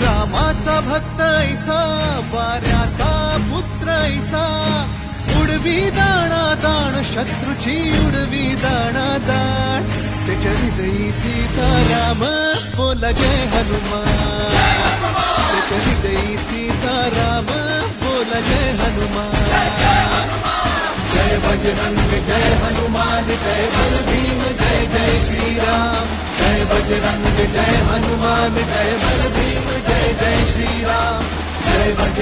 रामाचा भक्त ऐसा वाऱ्याचा पुत्र ऐसा. उडवी दाणा दाण शत्रूची उडवी दाणा दाण. त्याच्या हृदयी सीताराम बोला जय हनुमान. त्याच्या हृदयी सीताराम बोला जय हनुमान. जय बजरंग जय हनुमान जय बल भीम जय जय श्रीराम. जय बजरंग जय हनुमान जय बल भीम जय जय श्रीराम जय बज